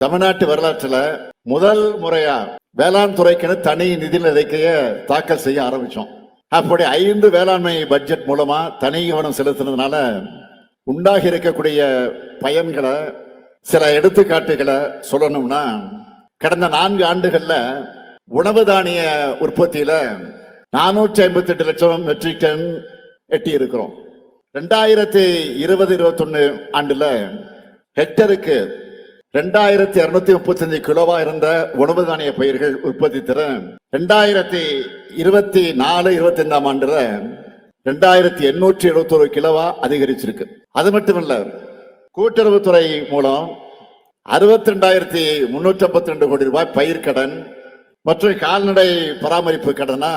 தமிழ்நாட்டு வரலாற்றுல முதல் முறையா வேளாண் துறைக்குன்னு தனி நிதி நிலைக்கைய தாக்கல் செய்ய ஆரம்பிச்சோம். அப்படி ஐந்து வேளாண்மை பட்ஜெட் மூலமா தனி கவனம் செலுத்தினதுனால உண்டாகி இருக்கக்கூடிய பயன்களை சில எடுத்துக்காட்டுகளை சொல்லணும்னா கடந்த நான்கு ஆண்டுகள்ல உணவு தானிய உற்பத்தியில நானூற்றி ஐம்பத்தி எட்டு லட்சம் மெட்ரிக் டன் எட்டி இருக்கிறோம் ரெண்டாயிரத்தி இருபது இருபத்தொன்னு ஆண்டுல ஹெக்டருக்கு ரெண்டாயிரத்தி இருநூத்தி முப்பத்தஞ்சு கிலோவா இருந்த உணவு தானிய பயிர்கள் உற்பத்தி திறன் ரெண்டாயிரத்தி இருபத்தி நாலு இருபத்தி ஐந்தாம் ஆண்டுல ரெண்டாயிரத்தி எண்ணூற்றி எழுபத்தொரு கிலோவா அதிகரிச்சிருக்கு. அது மட்டுமல்ல கூட்டுறவுத்துறை மூலம் அறுபத்தி ரெண்டாயிரத்தி முன்னூற்றி ஐம்பத்தி ரெண்டு கோடி ரூபாய் பயிர்க்கடன் மற்றும் கால்நடை பராமரிப்பு கடனா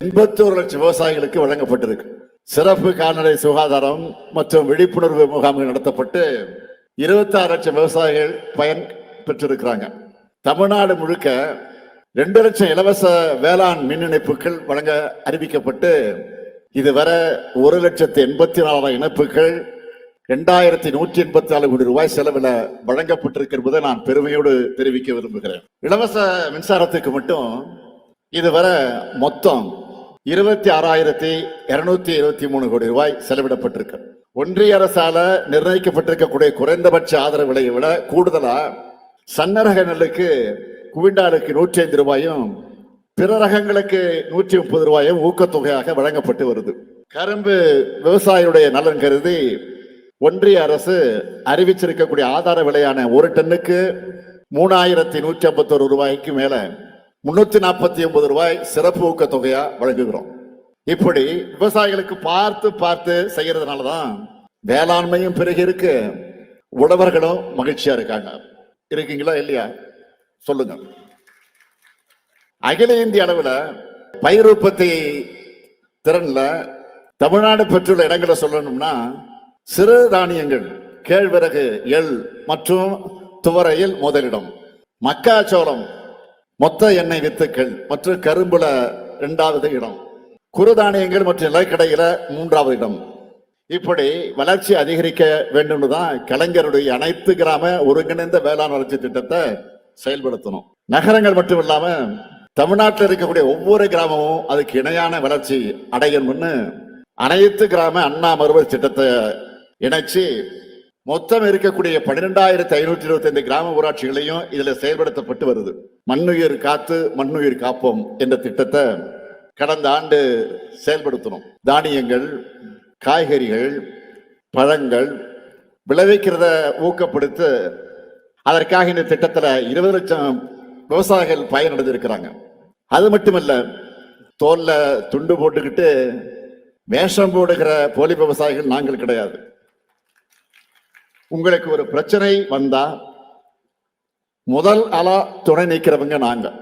எண்பத்தி ஒரு லட்சம் விவசாயிகளுக்கு வழங்கப்பட்டிருக்கு. சிறப்பு கால்நடை சுகாதாரம் மற்றும் விழிப்புணர்வு முகாம்கள் நடத்தப்பட்டு இருபத்தாறு லட்சம் விவசாயிகள் பயன் பெற்றிருக்கிறாங்க. தமிழ்நாடு முழுக்க ரெண்டு லட்சம் இலவச வேளாண் மின் இணைப்புகள் வழங்க அறிவிக்கப்பட்டு இதுவரை ஒரு லட்சத்து எண்பத்தி நாலாயிரம் இணைப்புகள் ரெண்டாயிரத்தி நூற்றி எண்பத்தி நாலு கோடி ரூபாய் செலவில் வழங்கப்பட்டிருக்கிறதை நான் பெருமையோடு தெரிவிக்க விரும்புகிறேன். இலவச மின்சாரத்துக்கு மட்டும் இதுவரை மொத்தம் இருபத்தி ஆறாயிரத்தி இருநூத்தி இருபத்தி மூணு கோடி ரூபாய் செலவிடப்பட்டிருக்கு. ஒன்றிய அரசால நிர்ணயிக்கப்பட்டிருக்கக்கூடிய குறைந்தபட்ச ஆதரவு விலையை விட கூடுதலா சன்னரக நெல்லுக்கு குவிண்டாலுக்கு நூற்றி ஐந்து ரூபாயும் பிற ரகங்களுக்கு நூற்றி முப்பது ரூபாயும் ஊக்கத்தொகையாக வழங்கப்பட்டு வருது. கரும்பு விவசாயியுடைய நலன் கருதி ஒன்றிய அரசு அறிவிச்சிருக்கக்கூடிய ஆதார விலையான ஒரு டன்னுக்கு மூணாயிரத்தி நூற்றி ஐம்பத்தொரு ரூபாய்க்கு மேல முன்னூத்தி நாற்பத்தி ஒன்பது ரூபாய் சிறப்பு ஊக்கத்தொகையா வழங்குகிறோம். இப்படி விவசாயிகளுக்கு பார்த்து பார்த்து செய்யறதுனாலதான் வேளாண்மையும் பிறகு இருக்கு. உழவர்களும் மகிழ்ச்சியா இருக்காங்க. இருக்கீங்களா இல்லையா? சொல்லுங்க. அகில இந்திய அளவில் பயிர் உற்பத்தி திறன்ல தமிழ்நாடு பெற்றுள்ள இடங்களை சொல்லணும்னா சிறு தானியங்கள் கேழ்வரகு எள் மற்றும் துவரையில் முதலிடம். மக்காச்சோளம் மொத்த எண்ணெய் வித்துக்கள் மற்றும் கரும்புல இரண்டாவது இடம். குறுதானியங்கள் மற்றும் நிலக்கடையில மூன்றாவது இடம். இப்படி வளர்ச்சி அதிகரிக்க வேண்டும் தான் கலைஞருடைய அனைத்து கிராம ஒருங்கிணைந்த வேளாண் வளர்ச்சி திட்டத்தை செயல்படுத்தணும். நகரங்கள் மட்டும் இல்லாம தமிழ்நாட்டில் இருக்கக்கூடிய ஒவ்வொரு கிராமமும் அதுக்கு இணையான வளர்ச்சி அடையணும்னு அனைத்து கிராம அண்ணா மருவர் திட்டத்தை இணைச்சு மொத்தம் இருக்கக்கூடிய பன்னிரெண்டாயிரத்தி ஐநூற்றி இருபத்தி ஐந்து கிராம ஊராட்சிகளையும் இதுல செயல்படுத்தப்பட்டு வருது. மண்ணுயிர் காத்து மண்ணுயிர் காப்போம் என்ற திட்டத்தை கடந்த ஆண்டு செயல்படுத்தணும் தானியங்கள் காய்கறிகள் பழங்கள் விளைவிக்கிறத ஊக்கப்படுத்த அதற்காக இந்த திட்டத்தில் இருபது லட்சம் விவசாயிகள் பயனடைஞ்சிருக்கிறாங்க அது மட்டுமல்ல தோல்ல துண்டு போட்டுக்கிட்டு வேஷம் போடுகிற போலி விவசாயிகள் நாங்கள் கிடையாது. உங்களுக்கு ஒரு பிரச்சனை வந்தா முதல் அலா துணை நிற்கிறவங்க நாங்கள்